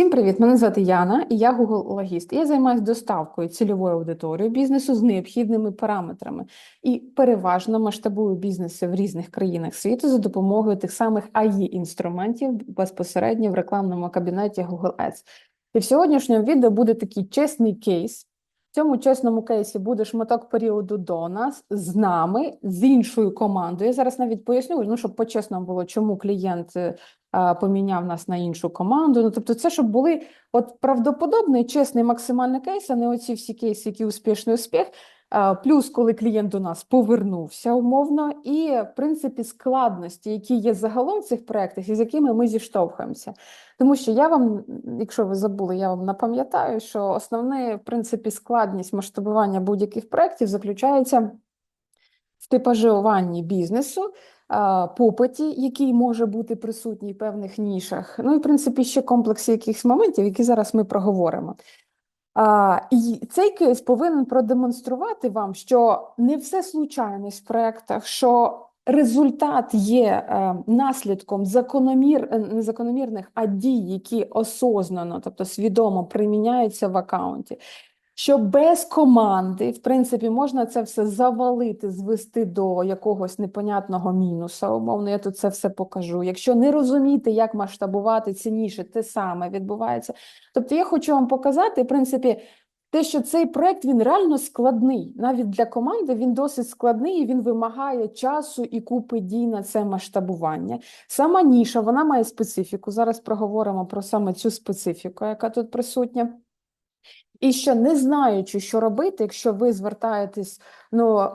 Всім привіт! Мене звати Яна, і я Google логіст. Я займаюся доставкою цільової аудиторії бізнесу з необхідними параметрами і переважно масштабую бізнеси в різних країнах світу за допомогою тих самих AI інструментів безпосередньо в рекламному кабінеті Google Ads. І в сьогоднішньому відео буде такий чесний кейс. В цьому чесному кейсі буде шматок періоду до нас з нами, з іншою командою. Я зараз навіть поясню, ну щоб по-чесному було, чому клієнт е, поміняв нас на іншу команду. Ну тобто, це щоб були от правдоподобний, чесний максимальний кейс, а не оці всі кейси, які успішний успіх. Плюс, коли клієнт до нас повернувся умовно, і в принципі складності, які є загалом в цих проєктах, і з якими ми зіштовхуємося. Тому що я вам, якщо ви забули, я вам напам'ятаю, що основна, в принципі, складність масштабування будь-яких проєктів заключається в типажуванні бізнесу, попиті, який може бути присутній в певних нішах. Ну і в принципі ще комплексі якихось моментів, які зараз ми проговоримо. А, І цей кейс повинен продемонструвати вам, що не все случайність в проєктах, що результат є е, наслідком закономір, е, не закономірних, а дій, які осознано, тобто свідомо приміняються в аккаунті. Що без команди, в принципі, можна це все завалити, звести до якогось непонятного мінуса. Умовно, я тут це все покажу. Якщо не розуміти, як масштабувати цінніше, те саме відбувається. Тобто, я хочу вам показати, в принципі, те, що цей проект він реально складний. Навіть для команди він досить складний і він вимагає часу і купи дій на це масштабування. Сама ніша вона має специфіку. Зараз проговоримо про саме цю специфіку, яка тут присутня. І що не знаючи, що робити, якщо ви звертаєтесь, ну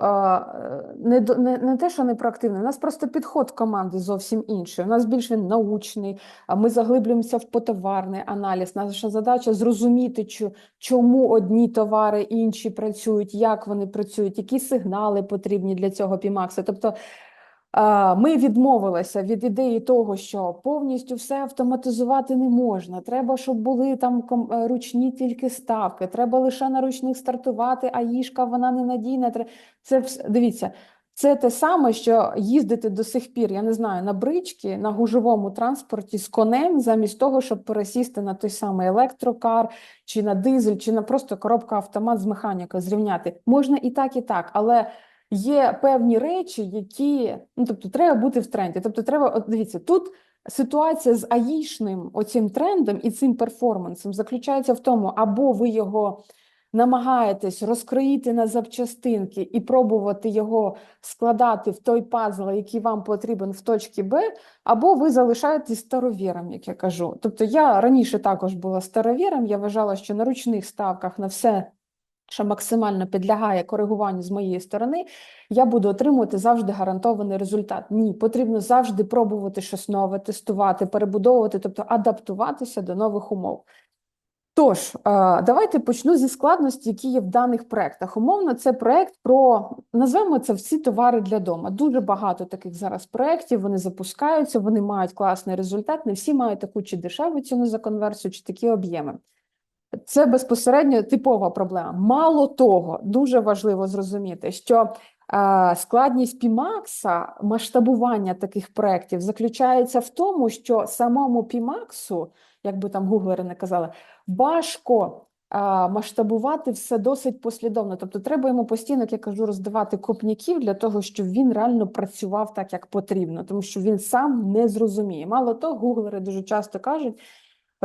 не не, не те, що не проактивно, у нас просто підход команди зовсім інший. У нас більш він научний, ми заглиблюємося в потоварний аналіз. Наша задача зрозуміти, чому одні товари інші працюють, як вони працюють, які сигнали потрібні для цього пімакса. Тобто ми відмовилися від ідеї того, що повністю все автоматизувати не можна. Треба, щоб були там е, ручні тільки ставки. Треба лише на ручних стартувати, а їжка вона ненадійна. Це дивіться. Це те саме, що їздити до сих пір, я не знаю, на брички, на гужовому транспорті з конем, замість того, щоб пересісти на той самий електрокар, чи на дизель, чи на просто коробка автомат з механікою зрівняти. Можна і так, і так, але є певні речі, які ну тобто треба бути в тренді. Тобто, треба от дивіться, тут ситуація з аїшним оцим трендом і цим перформансом заключається в тому, або ви його намагаєтесь розкроїти на запчастинки і пробувати його складати в той пазл, який вам потрібен в точці Б, або ви залишаєтесь старовіром, як я кажу. Тобто я раніше також була старовіром, я вважала, що на ручних ставках на все що максимально підлягає коригуванню з моєї сторони, я буду отримувати завжди гарантований результат. Ні, потрібно завжди пробувати щось нове, тестувати, перебудовувати, тобто адаптуватися до нових умов. Тож, давайте почну зі складності, які є в даних проєктах. Умовно, це проєкт про назвемо це всі товари для дому. Дуже багато таких зараз проєктів, вони запускаються, вони мають класний результат. Не всі мають таку чи дешеву ціну за конверсію, чи такі об'єми. Це безпосередньо типова проблема. Мало того, дуже важливо зрозуміти, що е, складність Пімакса масштабування таких проєктів заключається в тому, що самому Пімаксу, як би там гуглери не казали, важко е, масштабувати все досить послідовно. Тобто, треба йому постійно, як я кажу, роздавати копняків для того, щоб він реально працював так, як потрібно, тому що він сам не зрозуміє. Мало того, гуглери дуже часто кажуть.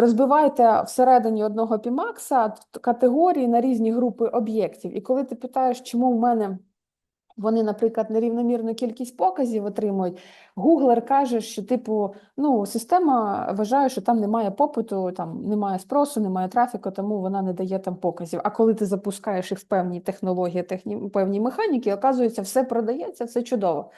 Розбивайте всередині одного пімакса категорії на різні групи об'єктів. І коли ти питаєш, чому в мене вони, наприклад, нерівномірну кількість показів отримують, Гуглер каже, що типу, ну, система вважає, що там немає попиту, там немає спросу, немає трафіку, тому вона не дає там показів. А коли ти запускаєш їх в певні технології, техні, певні механіки, оказується, все продається, все чудово.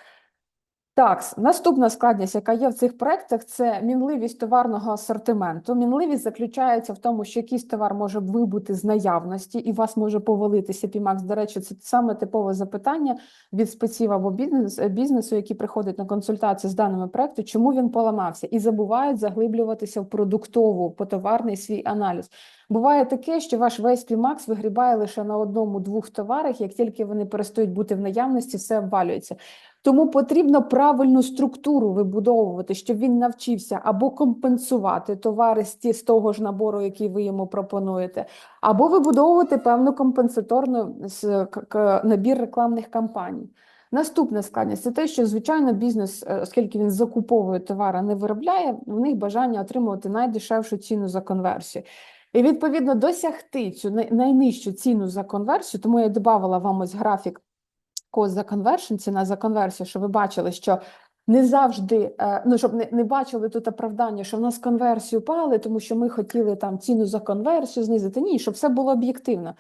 Так, наступна складність, яка є в цих проектах, це мінливість товарного асортименту. Мінливість заключається в тому, що якийсь товар може вибути з наявності, і вас може повалитися. Пімакс, до речі, це саме типове запитання від спеців або бізнесу, які приходять на консультацію з даними проекту, чому він поламався, і забувають заглиблюватися в продуктову потоварний свій аналіз. Буває таке, що ваш весь Пімакс вигрібає лише на одному-двох товарах, як тільки вони перестають бути в наявності, все обвалюється. Тому потрібно правильну структуру вибудовувати, щоб він навчився або компенсувати товари з того ж набору, який ви йому пропонуєте, або вибудовувати певну компенсаторну набір рекламних кампаній. Наступна складність це те, що звичайно бізнес, е, оскільки він закуповує товар, а не виробляє, в них бажання отримувати найдешевшу ціну за конверсію. І відповідно досягти цю найнижчу ціну за конверсію, тому я додавала вам ось графік cost за conversion, ціна за конверсію, що ви бачили, що не завжди, е, ну щоб не, не бачили тут оправдання, що в нас конверсію пали, тому що ми хотіли там ціну за конверсію знизити. Ні, щоб все було об'єктивно.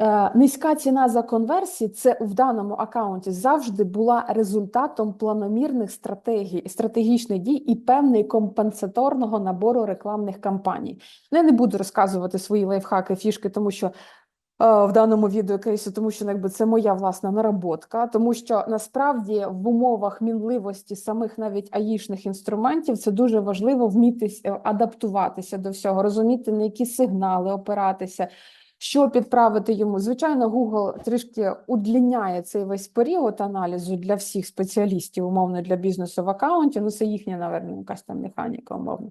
Е, Низька ціна за конверсії це в даному аккаунті завжди була результатом планомірних стратегій, стратегічних дій і певний компенсаторного набору рекламних кампаній. Ну, Я не буду розказувати свої лайфхаки, фішки, тому що в даному відеокейсі, тому що ну, якби це моя власна наработка, тому що насправді в умовах мінливості самих навіть аїшних інструментів це дуже важливо вміти е, адаптуватися до всього, розуміти на які сигнали опиратися. Що підправити йому? Звичайно, Google трішки удліняє цей весь період аналізу для всіх спеціалістів, умовно для бізнесу в аккаунті. Ну, це їхня, напевно, якась там механіка, умовно.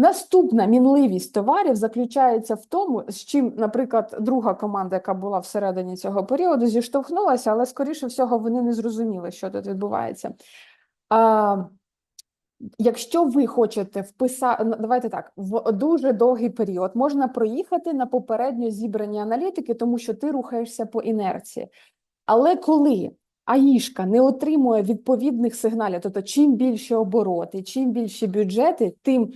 Наступна мінливість товарів заключається в тому, з чим, наприклад, друга команда, яка була всередині цього періоду, зіштовхнулася, але скоріше всього вони не зрозуміли, що тут відбувається. А, Якщо ви хочете вписати, давайте так, в дуже довгий період можна проїхати на попередньо зібрані аналітики, тому що ти рухаєшся по інерції. Але коли АІшка не отримує відповідних сигналів, тобто чим більше обороти, чим більші бюджети, тим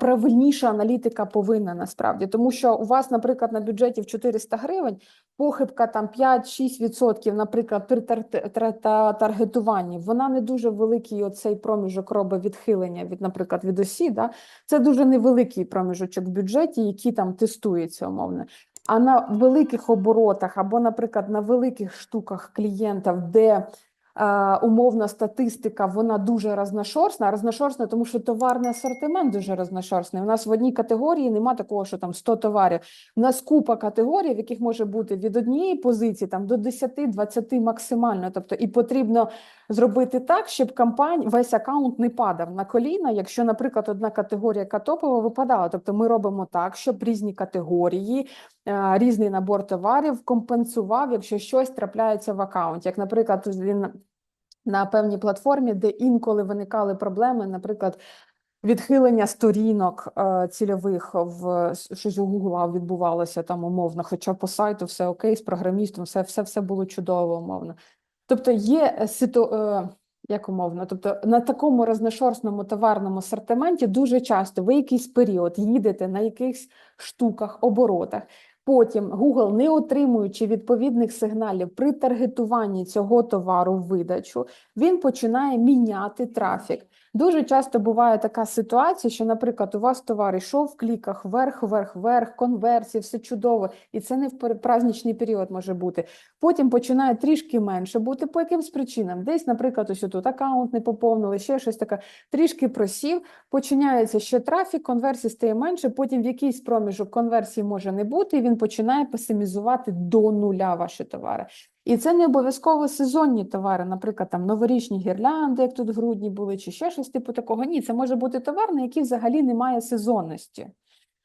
правильніша аналітика повинна насправді. Тому що у вас, наприклад, на бюджеті в 400 гривень похибка там 5-6%, наприклад, при тар- тар- та- таргетуванні, вона не дуже великий оцей проміжок робить відхилення від, наприклад, від осі. Да? Це дуже невеликий проміжочок в бюджеті, який там тестується умовно. А на великих оборотах або, наприклад, на великих штуках клієнтів, де умовна статистика, вона дуже розношорстна. А Розношорстна, тому що товарний асортимент дуже розношорстний. У нас в одній категорії нема такого, що там 100 товарів. У нас купа категорій, в яких може бути від однієї позиції там до 10-20 максимально. Тобто, і потрібно зробити так, щоб кампанія весь аккаунт не падав на коліна, якщо, наприклад, одна категорія яка топова випадала. Тобто, ми робимо так, щоб різні категорії, е, різний набор товарів компенсував, якщо щось трапляється в аккаунті. Як, наприклад, він на певній платформі, де інколи виникали проблеми, наприклад. Відхилення сторінок е, цільових в щось у Гугла відбувалося там умовно, хоча по сайту все окей, з програмістом, все, все, все було чудово умовно. Тобто є е, ситу, е, як умовно, тобто на такому розношорстному товарному асортименті дуже часто ви якийсь період їдете на якихось штуках, оборотах. Потім Google, не отримуючи відповідних сигналів при таргетуванні цього товару в видачу, він починає міняти трафік. Дуже часто буває така ситуація, що, наприклад, у вас товар йшов в кліках вверх, вверх, вверх, конверсії, все чудово, і це не в праздничний період може бути. Потім починає трішки менше бути по якимсь причинам. Десь, наприклад, ось тут аккаунт не поповнили, ще щось таке, трішки просів, починається ще трафік, конверсії стає менше, потім в якийсь проміжок конверсії може не бути, і він починає песимізувати до нуля ваші товари. І це не обов'язково сезонні товари, наприклад, там новорічні гірлянди, як тут в грудні були, чи ще щось типу такого. Ні, це може бути товар, на який взагалі немає сезонності.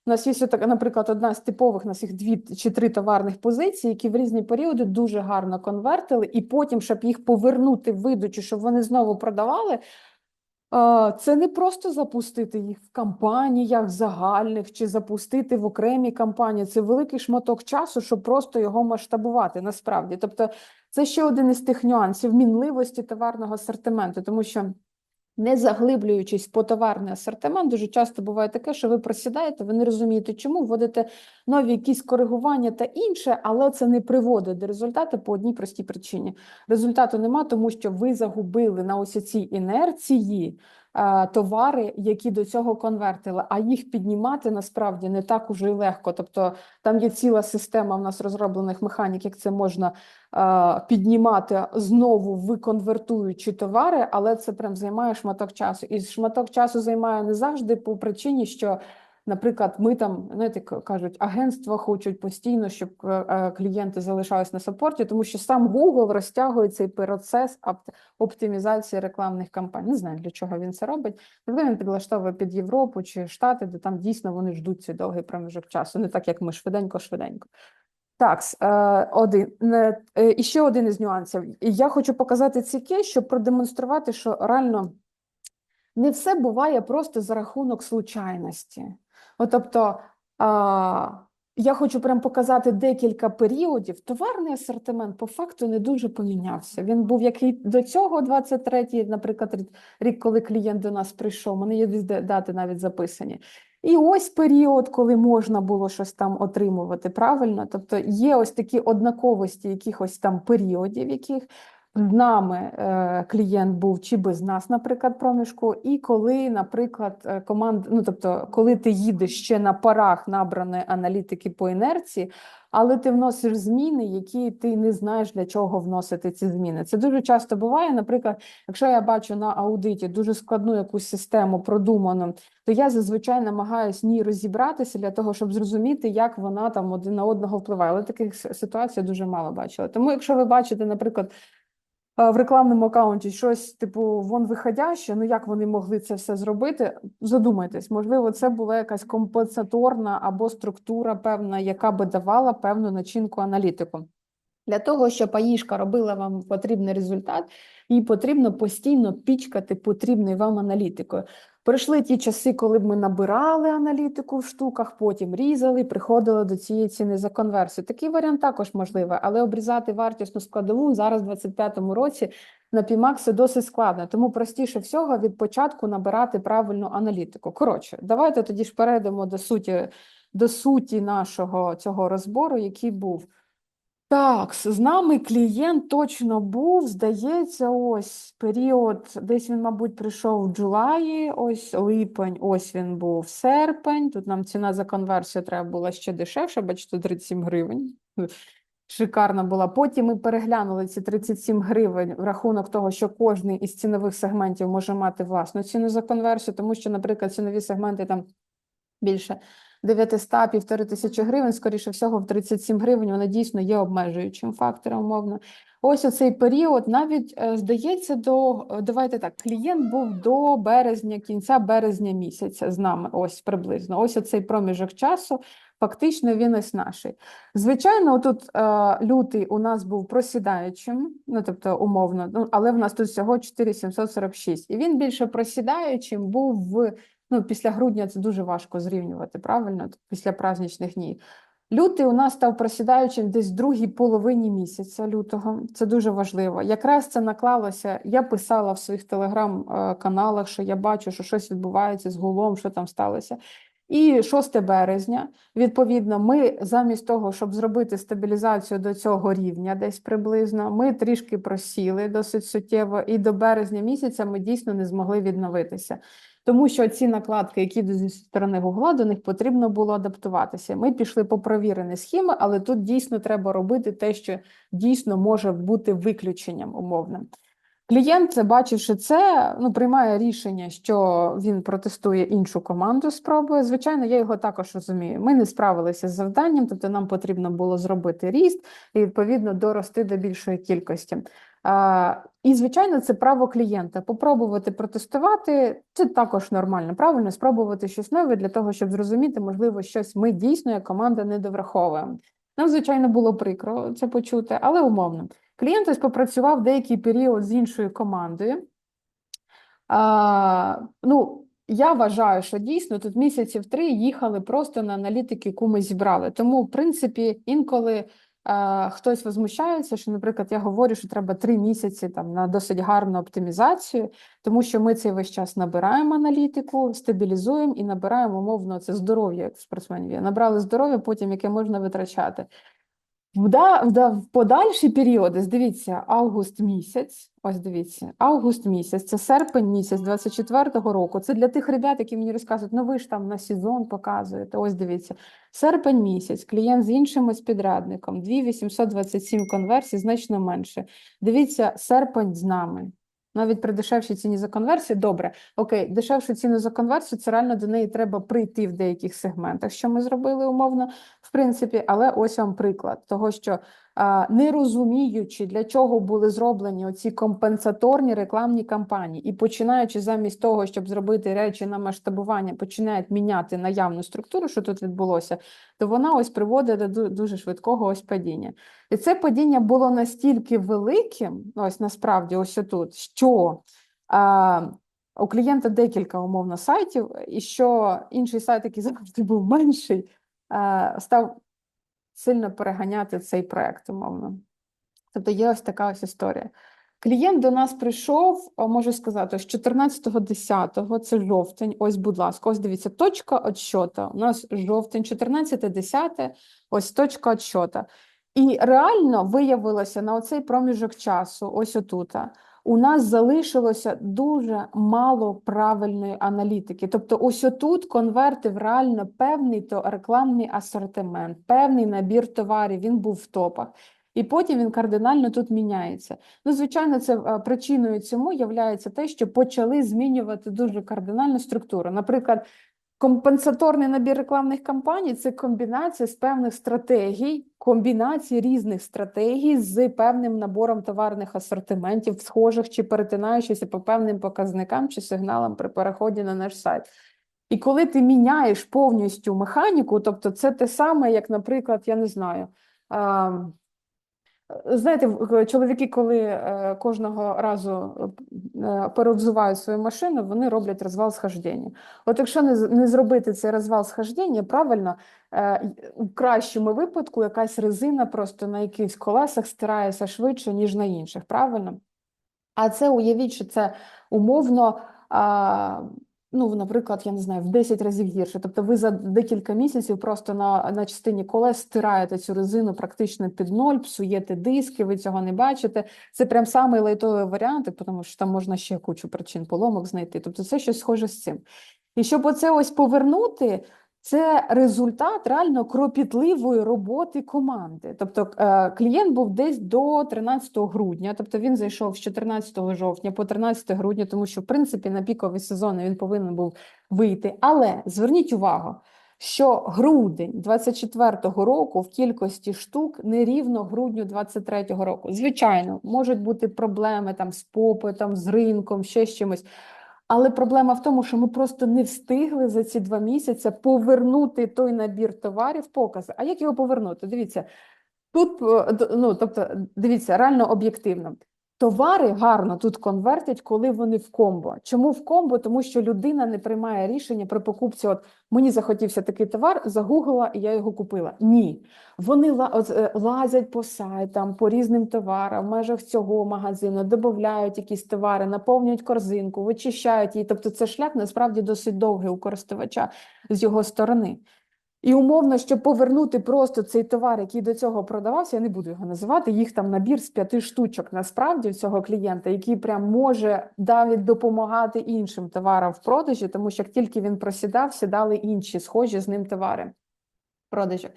У нас є, наприклад, одна з типових, у нас їх дві чи три товарних позиції, які в різні періоди дуже гарно конвертили, і потім, щоб їх повернути в видачу, щоб вони знову продавали. Це не просто запустити їх в кампаніях загальних чи запустити в окремі кампанії. Це великий шматок часу, щоб просто його масштабувати насправді. Тобто, це ще один із тих нюансів мінливості товарного асортименту, тому що не заглиблюючись по товарний асортимент, дуже часто буває таке, що ви просідаєте, ви не розумієте, чому вводите нові якісь коригування та інше, але це не приводить до результату по одній простій причині. Результату нема, тому що ви загубили на ось цій інерції товари, які до цього конвертили, а їх піднімати насправді не так уже й легко. Тобто там є ціла система в нас розроблених механік, як це можна е, піднімати знову виконвертуючи товари, але це прям займає шматок часу. І шматок часу займає не завжди по причині, що Наприклад, ми там, знаєте, кажуть, агентства хочуть постійно, щоб е, е, клієнти залишались на саппорті, тому що сам Google розтягує цей процес оптимізації рекламних кампаній. Не знаю, для чого він це робить. Можливо, він підлаштовує під Європу чи Штати, де там дійсно вони ждуть цей довгий проміжок часу, не так як ми швиденько-швиденько. Так, е, один і ще один із нюансів. Я хочу показати цей кейс, щоб продемонструвати, що реально не все буває просто за рахунок случайності. От, тобто, а, я хочу прям показати декілька періодів. Товарний асортимент по факту не дуже помінявся. Він був який до цього, 23-й, наприклад, рік- коли клієнт до нас прийшов. Мене є дати навіть записані. І ось період, коли можна було щось там отримувати правильно. Тобто є ось такі однаковості якихось там періодів, яких з нами е, клієнт був чи без нас, наприклад, проміжку, і коли, наприклад, е, команд, ну тобто, коли ти їдеш ще на парах набраної аналітики по інерції, але ти вносиш зміни, які ти не знаєш для чого вносити ці зміни. Це дуже часто буває. Наприклад, якщо я бачу на аудиті дуже складну якусь систему продуману, то я зазвичай намагаюся ній розібратися для того, щоб зрозуміти, як вона там один на одного впливає. Але таких ситуацій дуже мало бачила. Тому, якщо ви бачите, наприклад, в рекламному аккаунті щось типу вон виходяще, ну як вони могли це все зробити? Задумайтесь, можливо, це була якась компенсаторна або структура певна, яка би давала певну начинку аналітику. Для того, щоб АІшка робила вам потрібний результат, їй потрібно постійно пічкати потрібний вам аналітикою. Пройшли ті часи, коли б ми набирали аналітику в штуках, потім різали, приходили до цієї ціни за конверсію. Такий варіант також можливий, але обрізати вартісну складову зараз, в 2025 році, на це досить складно. Тому простіше всього від початку набирати правильну аналітику. Коротше, давайте тоді ж перейдемо до суті, до суті нашого цього розбору, який був. Так, з нами клієнт точно був, здається, ось період, десь він, мабуть, прийшов в Джулаї, ось липень, ось він був серпень. Тут нам ціна за конверсію треба була ще дешевша, бачите, 37 гривень. Шикарна була. Потім ми переглянули ці 37 гривень в рахунок того, що кожний із цінових сегментів може мати власну ціну за конверсію, тому що, наприклад, цінові сегменти там більше 900 півтори тисячі гривень, скоріше всього, в 37 гривень вона дійсно є обмежуючим фактором, умовно. Ось оцей період навіть е, здається, до е, давайте так, клієнт був до березня, кінця березня місяця з нами. Ось приблизно. Ось оцей проміжок часу. Фактично він ось наший. Звичайно, тут е, лютий у нас був просідаючим, ну тобто умовно, ну але в нас тут всього 4746. І він більше просідаючим був в ну, після грудня це дуже важко зрівнювати, правильно? Після праздничних днів. Лютий у нас став просідаючим десь в другій половині місяця лютого. Це дуже важливо. Якраз це наклалося. Я писала в своїх телеграм-каналах, що я бачу, що щось відбувається з гулом, що там сталося. І 6 березня, відповідно, ми замість того, щоб зробити стабілізацію до цього рівня, десь приблизно, ми трішки просіли досить суттєво, і до березня місяця ми дійсно не змогли відновитися. Тому що ці накладки, які йдуть зі сторони Гугла, до них потрібно було адаптуватися. Ми пішли по провірені схеми, але тут дійсно треба робити те, що дійсно може бути виключенням умовним. Клієнт, бачивши це, ну приймає рішення, що він протестує іншу команду, спробує. Звичайно, я його також розумію. Ми не справилися з завданням, тобто нам потрібно було зробити ріст і відповідно дорости до більшої кількості. А, і, звичайно, це право клієнта. Попробувати протестувати це також нормально. Правильно спробувати щось нове для того, щоб зрозуміти, можливо, щось ми дійсно як команда не довраховуємо. Нам, звичайно, було прикро це почути, але умовно. Клієнт ось попрацював деякий період з іншою командою. А, ну, я вважаю, що дійсно тут місяців три їхали просто на аналітики, яку ми зібрали. Тому, в принципі, інколи е, хтось возмущається, що, наприклад, я говорю, що треба три місяці там на досить гарну оптимізацію, тому що ми цей весь час набираємо аналітику, стабілізуємо і набираємо умовно це здоров'я, як спортсменів. Набрали здоров'я, потім яке можна витрачати. В, да, да, в подальші періоди, дивіться, август місяць, ось дивіться, август місяць, це серпень місяць 24-го року. Це для тих ребят, які мені розказують, ну ви ж там на сезон показуєте. Ось дивіться, серпень місяць, клієнт з іншим ось підрядником, 2827 конверсій, значно менше. Дивіться, серпень з нами. Навіть при дешевшій ціні за конверсію, добре, окей, дешевшу ціну за конверсію, це реально до неї треба прийти в деяких сегментах, що ми зробили умовно, в принципі, але ось вам приклад того, що не розуміючи, для чого були зроблені оці компенсаторні рекламні кампанії, і починаючи замість того, щоб зробити речі на масштабування, починають міняти наявну структуру, що тут відбулося, то вона ось приводить до дуже швидкого ось падіння. І це падіння було настільки великим, ось насправді, ось отут, що а, у клієнта декілька умовно сайтів, і що інший сайт, який завжди був менший, став сильно переганяти цей проект, умовно. Тобто є ось така ось історія. Клієнт до нас прийшов, можу сказати, з 14.10, це жовтень. Ось, будь ласка, ось дивіться, точка отсчета. У нас жовтень, 14.10, ось точка отсчета. І реально виявилося на оцей проміжок часу, ось отута, у нас залишилося дуже мало правильної аналітики. Тобто, ось отут конвертив реально певний то рекламний асортимент, певний набір товарів, він був в топах. І потім він кардинально тут міняється. Ну, звичайно, це е, причиною цьому є те, що почали змінювати дуже кардинальну структуру. Наприклад, компенсаторний набір рекламних кампаній це комбінація з певних стратегій, комбінації різних стратегій з певним набором товарних асортиментів, схожих чи перетинаючися по певним показникам чи сигналам при переході на наш сайт. І коли ти міняєш повністю механіку, тобто це те саме, як, наприклад, я не знаю. А, Знаєте, чоловіки, коли е, кожного разу е, перевзувають свою машину, вони роблять розвал схождення. От якщо не, зробити цей розвал схождення, правильно, е, в кращому випадку якась резина просто на якихось колесах стирається швидше, ніж на інших, правильно? А це уявіть, що це умовно, ну, наприклад, я не знаю, в 10 разів гірше. Тобто ви за декілька місяців просто на, на частині колес стираєте цю резину практично під ноль, псуєте диски, ви цього не бачите. Це прям самий лайтовий варіант, тому що там можна ще кучу причин поломок знайти. Тобто це щось схоже з цим. І щоб оце ось повернути, це результат реально кропітливої роботи команди. Тобто е, клієнт був десь до 13 грудня, тобто він зайшов з 14 жовтня по 13 грудня, тому що в принципі на піковий сезон він повинен був вийти. Але зверніть увагу, що грудень 24-го року в кількості штук не рівно грудню 23-го року. Звичайно, можуть бути проблеми там з попитом, з ринком, ще з чимось. Але проблема в тому, що ми просто не встигли за ці два місяці повернути той набір товарів покази. А як його повернути? Дивіться, тут е, ну, тобто, дивіться, реально об'єктивно. Товари гарно тут конвертять, коли вони в комбо. Чому в комбо? Тому що людина не приймає рішення при покупці. От мені захотівся такий товар, загуглила і я його купила. Ні. Вони е, лазять по сайтам, по різним товарам, в межах цього магазину, додають якісь товари, наповнюють корзинку, вичищають її. Тобто це шлях насправді досить довгий у користувача з його сторони. І умовно, щоб повернути просто цей товар, який до цього продавався, я не буду його називати, їх там набір з п'яти штучок насправді цього клієнта, який прям може навіть допомагати іншим товарам в продажі, тому що як тільки він просідав, сідали інші схожі з ним товари в продажі.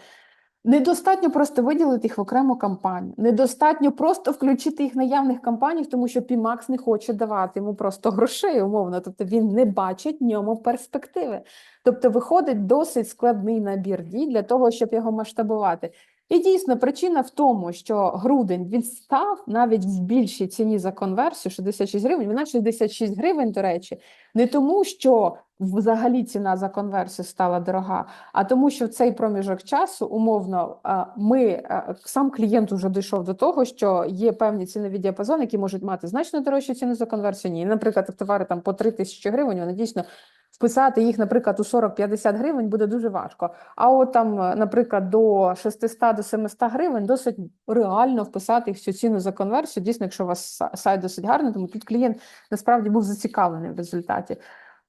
Недостатньо просто виділити їх в окрему кампанію. Недостатньо просто включити їх наявних кампаніях, тому що Пімакс не хоче давати йому просто грошей, умовно. Тобто він не бачить ньому перспективи. Тобто виходить досить складний набір дій для того, щоб його масштабувати. І дійсно причина в тому, що грудень він став навіть в більшій ціні за конверсію 66 гривень. Вона 66 гривень, до речі, не тому, що взагалі ціна за конверсію стала дорога, а тому, що в цей проміжок часу умовно ми сам клієнт вже дійшов до того, що є певні цінові діапазони, які можуть мати значно дорожчу ціну за конверсію. Ні, наприклад, товари там по 3 тисячі гривень, вони дійсно вписати їх, наприклад, у 40-50 гривень буде дуже важко. А от там, е, наприклад, до 600 до 700 гривень досить реально вписати їх всю ціну за конверсію. Дійсно, якщо у вас сайт досить гарний, тому тут клієнт насправді був зацікавлений в результаті.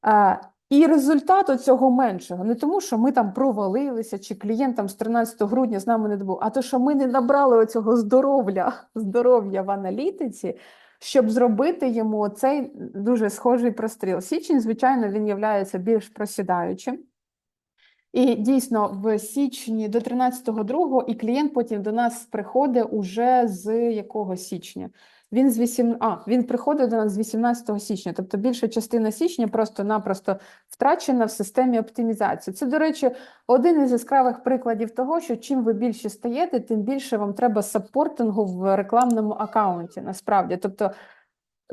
Е, І результат цього меншого не тому, що ми там провалилися, чи клієнт там з 13 грудня з нами не добув, а то, що ми не набрали оцього здоров'я, здоров'я в аналітиці, щоб зробити йому цей дуже схожий простріл. Січень, звичайно, він являється більш просідаючим. І дійсно, в січні до 13.02 і клієнт потім до нас приходить уже з якого січня? Він з 8... а, він приходить до нас з 18 січня, тобто більша частина січня просто-напросто втрачена в системі оптимізації. Це, до речі, один із яскравих прикладів того, що чим ви більше стаєте, тим більше вам треба саппортингу в рекламному аккаунті. Насправді, тобто.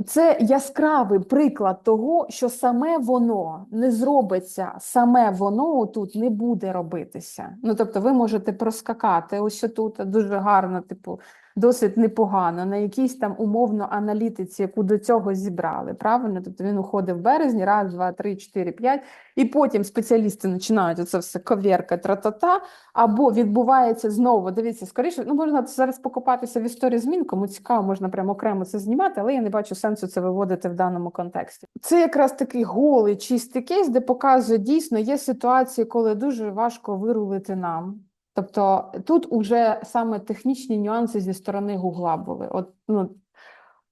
Це яскравий приклад того, що саме воно не зробиться, саме воно тут не буде робитися. Ну тобто, ви можете проскакати ось тут дуже гарно, типу, досить непогано на якійсь там умовно аналітиці, яку до цього зібрали. Правильно? Тобто він уходив в березні, раз, два, три, чотири, п'ять, і потім спеціалісти починають оце все ковірка, тра-та-та, або відбувається знову. Дивіться, скоріше, ну можна зараз покопатися в історії змін, кому цікаво, можна прямо окремо це знімати, але я не бачу сенсу це виводити в даному контексті. Це якраз такий голий чистий кейс, де показує дійсно є ситуації, коли дуже важко вирулити нам. Тобто тут уже саме технічні нюанси зі сторони Гугла були. От, ну,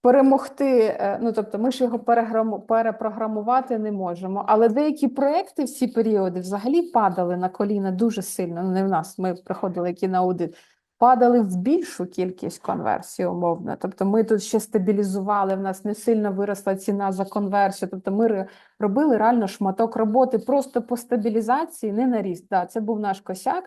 перемогти, е, ну тобто ми ж його перепрограмувати не можемо. Але деякі проекти в ці періоди взагалі падали на коліна дуже сильно. Ну, не в нас, ми приходили які на аудит. Падали в більшу кількість конверсій, умовно. Тобто ми тут ще стабілізували, в нас не сильно виросла ціна за конверсію. Тобто ми робили реально шматок роботи просто по стабілізації, не на ріст. Да, це був наш косяк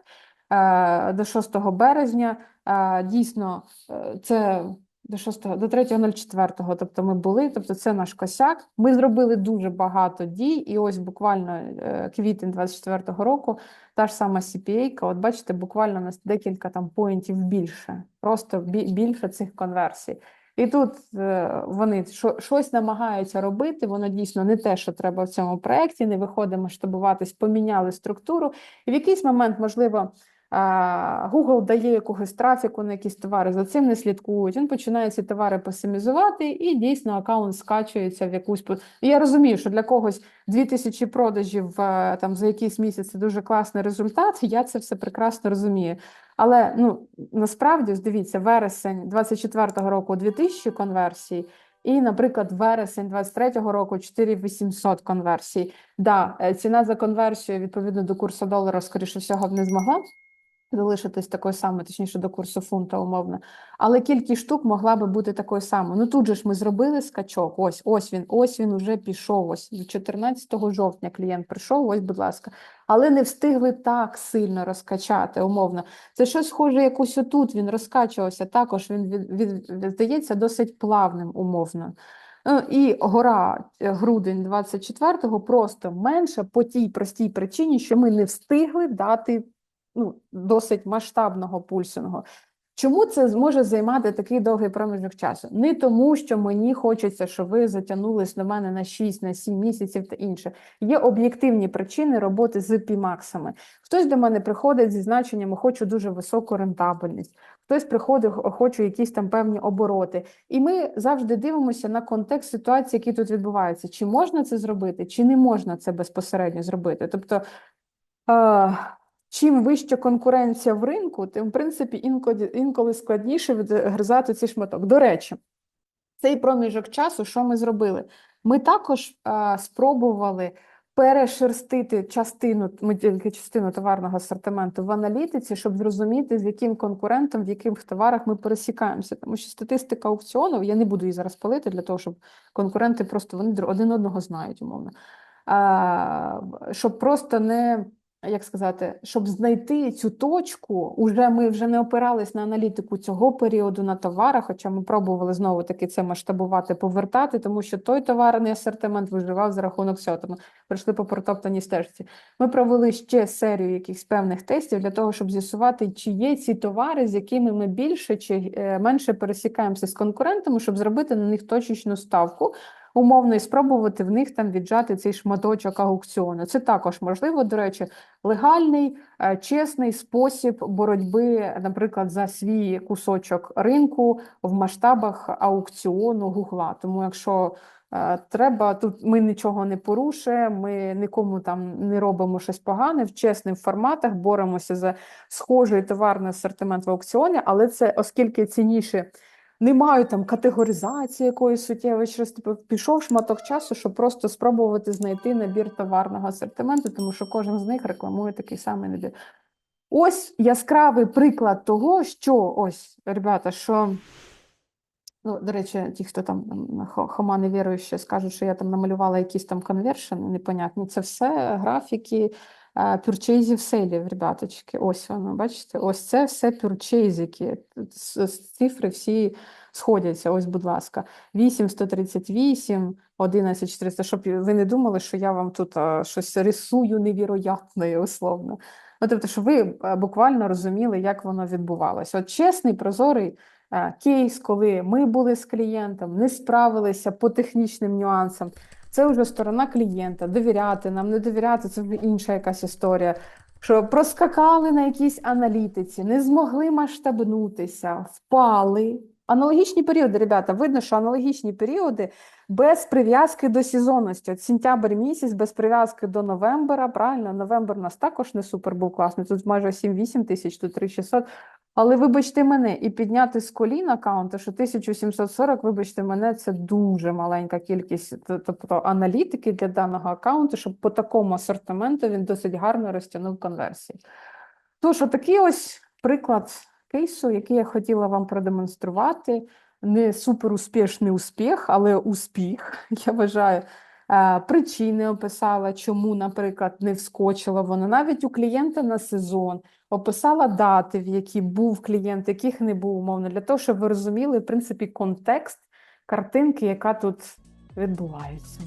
до 6 березня. Е, Дійсно, е, це до 6, до 3.04, тобто ми були, тобто це наш косяк. Ми зробили дуже багато дій, і ось буквально е, квітень 24-го року та ж сама CPA, от бачите, буквально у нас декілька там поінтів більше, просто більше цих конверсій. І тут е, вони що, щось намагаються робити, воно дійсно не те, що треба в цьому проєкті, не виходить масштабуватись, поміняли структуру. І в якийсь момент, можливо, Google дає якогось трафіку на якісь товари, за цим не слідкують. Він починає ці товари песимізувати, і дійсно аккаунт скачується в якусь. Я розумію, що для когось 2000 продажів е, там за якийсь місяць це дуже класний результат. Я це все прекрасно розумію. Але ну насправді ж дивіться, вересень 24-го року 2000 конверсій. І, наприклад, вересень 23-го року 4800 конверсій. Да, е, ціна за конверсію відповідно до курсу долара, скоріше всього, б не змогла залишитись такою самою, точніше до курсу фунта умовно. Але кількість штук могла би бути такою самою. Ну тут же ж ми зробили скачок. Ось, ось він, ось він уже пішов. Ось 14 жовтня клієнт прийшов. Ось, будь ласка, але не встигли так сильно розкачати. Умовно, це щось схоже, якось отут він розкачувався. Також він від, від, від- здається досить плавним умовно. Ну, І гора е, грудень 24-го просто менша по тій простій причині, що ми не встигли дати ну, досить масштабного пульсингу. Чому це зможе займати такий довгий проміжок часу? Не тому, що мені хочеться, щоб ви затягнулись до мене на 6, на 7 місяців та інше. Є об'єктивні причини роботи з пімаксами. Хтось до мене приходить зі значеннями хочу дуже високу рентабельність, хтось приходить, хочу якісь там певні обороти. І ми завжди дивимося на контекст ситуації, які тут відбуваються. Чи можна це зробити, чи не можна це безпосередньо зробити? Тобто. Чим вища конкуренція в ринку, тим, в принципі, інколи, інколи складніше відгризати цей шматок. До речі, цей проміжок часу, що ми зробили? Ми також е, спробували перешерстити частину, частину товарного асортименту в аналітиці, щоб зрозуміти, з яким конкурентом, в яких товарах ми пересікаємося. Тому що статистика аукціонів, я не буду її зараз палити, для того, щоб конкуренти просто вони один одного знають, умовно. А, щоб просто не як сказати, щоб знайти цю точку, уже ми вже не опирались на аналітику цього періоду на товарах, хоча ми пробували знову таки це масштабувати, повертати, тому що той товарний асортимент виживав за рахунок цього. Тому прийшли по протоптаній стежці. Ми провели ще серію якихось певних тестів для того, щоб з'ясувати, чи є ці товари, з якими ми більше чи е, менше пересікаємося з конкурентами, щоб зробити на них точечну ставку умовно і спробувати в них там віджати цей шматочок аукціону. Це також можливо, до речі, легальний, е, чесний спосіб боротьби, наприклад, за свій кусочок ринку в масштабах аукціону Гугла. Тому якщо е, треба, тут ми нічого не порушуємо, ми нікому там не робимо щось погане, в чесних форматах боремося за схожий товарний асортимент в аукціоні, але це оскільки цінніше не маю там категоризації якоїсь суттєвої через типу, пішов шматок часу, щоб просто спробувати знайти набір товарного асортименту, тому що кожен з них рекламує такий самий набір. Ось яскравий приклад того, що ось, ребята, що Ну, до речі, ті, хто там хома невіруючі, скажуть, що я там намалювала якісь там конвершени непонятні. Це все графіки пюрчейзів селів, ребяточки. Ось воно, бачите? Ось це все пюрчейзики. Цифри всі сходяться. Ось, будь ласка, 8, 138, 11, 400, щоб ви не думали, що я вам тут щось рисую невіроятне, условно. Ну, тобто, щоб ви буквально розуміли, як воно відбувалося. От чесний, прозорий кейс, коли ми були з клієнтом, не справилися по технічним нюансам. Це вже сторона клієнта. Довіряти нам, не довіряти це вже інша якась історія. Що проскакали на якійсь аналітиці, не змогли масштабнутися, впали. Аналогічні періоди, ребята, видно, що аналогічні періоди без прив'язки до сезонності. От сентябрь місяць без прив'язки до новембра. Правильно, новембр у нас також не супер був класний. Тут майже 7-8 тисяч, тут 3600. Але вибачте мене, і підняти з колін аккаунти, що 1740, вибачте мене, це дуже маленька кількість, тобто аналітики для даного аккаунту, щоб по такому асортименту він досить гарно розтягнув конверсії. Тож, отакий ось приклад кейсу, який я хотіла вам продемонструвати. Не супер успішний успіх, але успіх, я вважаю. Е, Причини описала, чому, наприклад, не вскочила вона навіть у клієнта на сезон, описала дати, в які був клієнт, яких не був умовно, для того, щоб ви розуміли, в принципі, контекст картинки, яка тут відбувається.